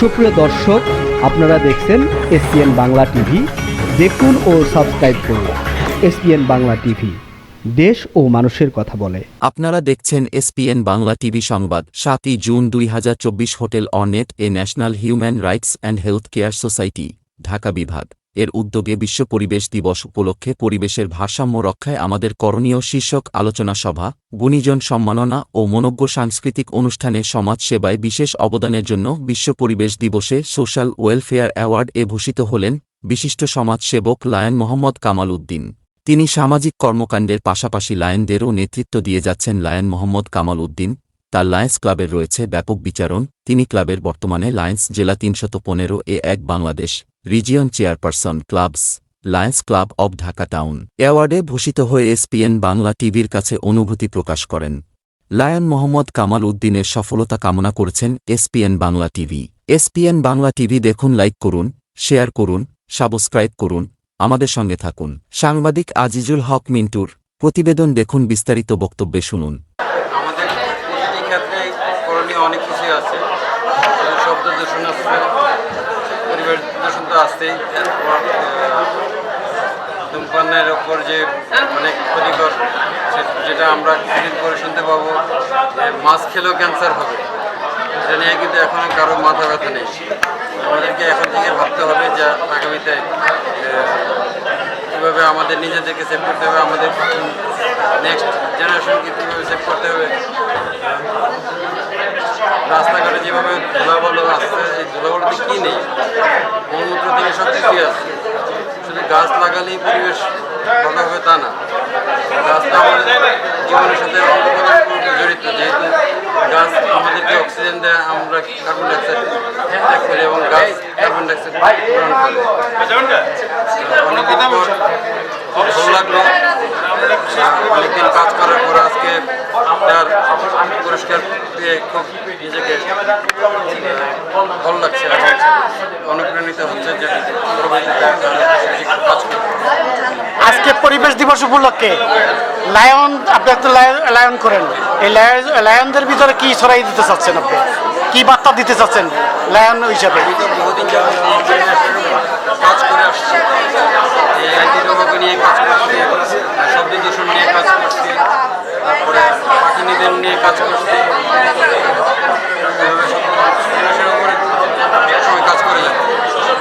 সুপ্রিয় দর্শক, আপনারা দেখছেন এসপিএন বাংলা টিভি। দেখুন ও সাবস্ক্রাইব করুন এসপিএন বাংলা টিভি। দেশ ও মানুষের কথা বলে। আপনারা দেখছেন এসপিএন বাংলা টিভি সংবাদ, সাতই জুন দুই হাজার চব্বিশ হোটেল অনেট এ national human rights and health care society, Dhaka বিভাগ। এর উদ্যোগে বিশ্ব পরিবেশ দিবস উপলক্ষে পরিবেশের ভারসাম্য রক্ষায় আমাদের করণীয় শীর্ষক আলোচনা সভা, গুণীজন সম্মাননা ও মনজ্ঞ সাংস্কৃতিক অনুষ্ঠানে সমাজ সেবায় বিশেষ অবদানের জন্য বিশ্ব পরিবেশ দিবসে সোশ্যাল ওয়েলফেয়ার অ্যাওয়ার্ড এ ভূষিত হলেন বিশিষ্ট সমাজসেবক লায়ন মোহাম্মদ কামাল উদ্দিন। তিনি সামাজিক কর্মকাণ্ডের পাশাপাশি লায়নদেরও নেতৃত্ব দিয়ে যাচ্ছেন লায়ন মোহাম্মদ কামাল উদ্দিন। তার লায়ন্স ক্লাবের রয়েছে ব্যাপক বিচারণ। তিনি ক্লাবের বর্তমানে লায়ন্স জেলা তিনশত পনেরো এ এক Bangladesh. Region chairperson clubs, Lions Club of Dhaka town. অ্যাওয়ার্ডে ভূষিত হয়ে এসপিএন বাংলা টিভির কাছে অনুভূতি প্রকাশ করেন। লায়ন মোহাম্মদ কামাল উদ্দিনের সফলতা কামনা করেছেন SPN Bangla TV. SPN Bangla TV দেখুন, লাইক করুন, শেয়ার করুন, সাবস্ক্রাইব করুন, আমাদের সঙ্গে থাকুন। সাংবাদিক আজিজুল হক মিন্টুর প্রতিবেদন দেখুন, বিস্তারিত বক্তব্যে শুনুন। অনেক কিছুই আছে। শব্দ দূষণ পরিবেশ তো এরপর ধূমপানের ওপর যে অনেক ক্ষতিকর যেটা আমরা কিছুদিন পরে শুনতে পাবো মাছ খেলেও ক্যান্সার হবে। এটা নিয়ে কিন্তু এখনও কারও মাথা ব্যথা নেই। আমাদেরকে এখন থেকে ভাবতে হবে যে আগামীতে কীভাবে আমাদের নিজেদেরকে সেভ করতে হবে, আমাদের নেক্সট জেনারেশনকে কীভাবে সেভ করতে হবে। রাস্তাঘাটে যেভাবে ধুলাবালু আসছে, এই ধুলাবালুতে কী নেই? থেকে সব আছে? শুধু গাছ লাগালেই পরিবেশ ভালো হবে তা না। গাছটা আমাদের জীবনের সাথে অন্তর্গত জড়িত, যেহেতু গাছ আমাদেরকে অক্সিজেন দেয়, আমরা কার্বন ডাইঅক্সাইড ত্যাগ করি এবং গাছ কার্বন ডাইঅক্সাইড গ্রহণ করে। অনেকদিন পর খুব ভালো লাগল অনেকদিন কাজ করার পর আজকে তার পুরস্কার পেয়ে খুব নিজেকে ভালো লাগছে অনুপ্রাণিত হচ্ছে যে আজকে পরিবেশ দিবস উপলক্ষে লায়ন আপনি একটা লায়ন- করেন। এই লায়ন- লায়নদের ভিতরে কি ছড়াই দিতে চাচ্ছেন আপনি? কি বার্তা দিতে চাচ্ছেন লায়ন হিসাবে? কাজ করে আসছি। এই আইটি নিয়ে কাজ করছি শব্দ দূষণ নিয়ে কাজ করছি তারপরে পাখি নিধন নিয়ে কাজ করছি এভাবে সব পরিবেশের উপরে একসময় কাজ করে যাব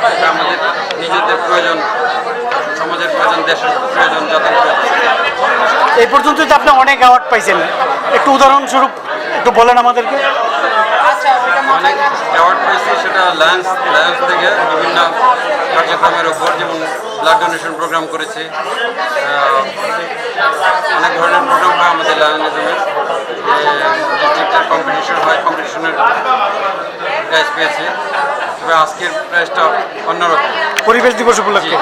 এটা আমাদের নিজেদের প্রয়োজন দেশের প্রয়োজন এই পর্যন্ত তো আপনি অনেক অ্যাওয়ার্ড পাইছেন। একটু উদাহরণস্বরূপ একটু বলেন আমাদেরকে। অনেক অ্যাওয়ার্ড পেয়েছি সেটা লায়ন্স লায়ন্স থেকে বিভিন্ন কার্যক্রমের ওপর যেমন ব্লাড ডোনেশন প্রোগ্রাম করেছি। অনেক ধরনের প্রোগ্রাম হয় আমাদের লায়নিজমে ডিস্ট্রিক্টের কম্পিটিশন হয় কম্পিটিশনের প্রাইজ পেয়েছি। তবে আজকের প্রাইজটা অন্যরকম। পরিবেশ দিবস উপলক্ষে।